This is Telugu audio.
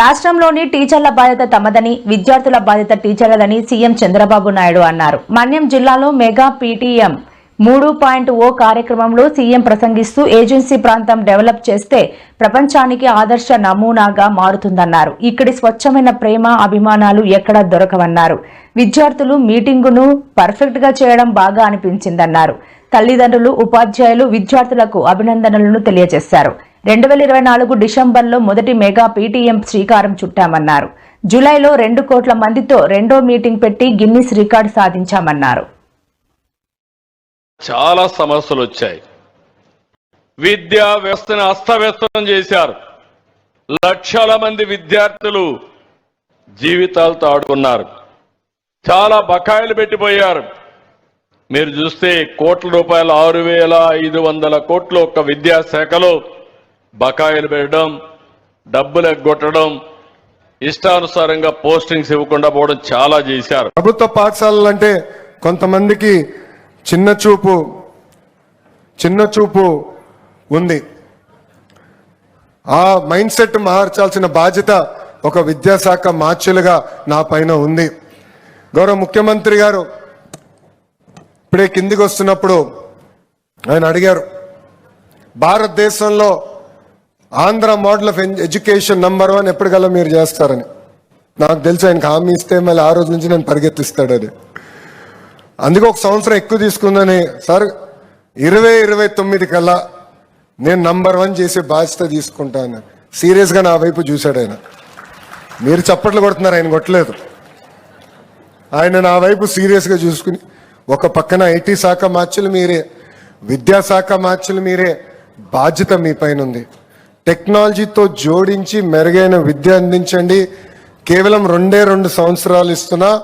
రాష్ట్రంలోని టీచర్ల బాధ్యత తమదని విద్యార్థుల బాధ్యత టీచర్లదని సీఎం చంద్రబాబు నాయుడు అన్నారు. మన్యం జిల్లాలో మెగా పీటీఎం మూడు పాయింట్ ఓ కార్యక్రమంలో సీఎం ప్రసంగిస్తూ ఏజెన్సీ ప్రాంతం డెవలప్ చేస్తే ప్రపంచానికి ఆదర్శ నమూనాగా మారుతుందన్నారు. ఇక్కడి స్వచ్ఛమైన ప్రేమ అభిమానాలు ఎక్కడా దొరకవన్నారు. విద్యార్థులు మీటింగును పర్ఫెక్ట్గా చేయడం బాగా అనిపించిందన్నారు. తల్లిదండ్రులు ఉపాధ్యాయులు విద్యార్థులకు అభినందనలను తెలియజేశారు. రెండు వేల ఇరవై నాలుగు డిసెంబర్లో మొదటి మెగా పీటీఎం శ్రీకారం చుట్టామన్నారు. జూలైలో రెండు కోట్ల మందితో రెండో మీటింగ్ పెట్టి గిన్నిస్ రికార్డు సాధించామన్నారు. చాలా సమస్యలు వచ్చాయి. విద్యా వ్యవస్థను అస్తవ్యస్తం చేశారు. లక్షల మంది విద్యార్థులు జీవితాలతో ఆడుకున్నారు చాలా బకాయిలు పెట్టిపోయారు. మీరు చూస్తే కోట్ల రూపాయల ఆరు వేల ఐదు వందల కోట్లు ఒక్క విద్యాశాఖలో బకాయిలు పెట్టడం డబ్బులు ఎగ్గొట్టడం ఇష్టానుసారంగా పోస్టింగ్స్ ఇవ్వకుండా పోవడం చాలా చేశారు. ప్రభుత్వ పాఠశాలలు అంటే కొంతమందికి చిన్న చూపు చిన్న చూపు ఉంది. ఆ మైండ్ సెట్ మార్చాల్సిన బాధ్యత ఒక విద్యాశాఖ మార్చులుగా నా పైన ఉంది. గౌరవ ముఖ్యమంత్రి గారు ఇప్పుడే కిందికి వస్తున్నప్పుడు ఆయన అడిగారు భారతదేశంలో Andhra model of education number one ఎప్పటికల్లా మీరు చేస్తారని. నాకు తెలుసు ఆయనకు హామీ ఇస్తే మళ్ళీ ఆ రోజు నుంచి నేను పరిగెత్తిస్తాడని అందుకే ఒక సంవత్సరం ఎక్కువ తీసుకుందని సార్ ఇరవై ఇరవై తొమ్మిది కల్లా నేను నంబర్ వన్ చేసే బాధ్యత తీసుకుంటాను. సీరియస్గా నా వైపు చూశాడు ఆయన. మీరు చప్పట్లు కొడుతున్నారు ఆయన కొట్టలేదు. ఆయన నా వైపు సీరియస్గా చూసుకుని ఒక పక్కన ఐటీ శాఖ మార్చులు మీరే విద్యాశాఖ మార్చులు మీరే బాధ్యత మీ పైన ఉంది. టెక్నాలజీతో జోడించి మెరుగైన విద్య అందించండి. కేవలం రెండే రెండు సంవత్సరాలు ఇస్తున్నా.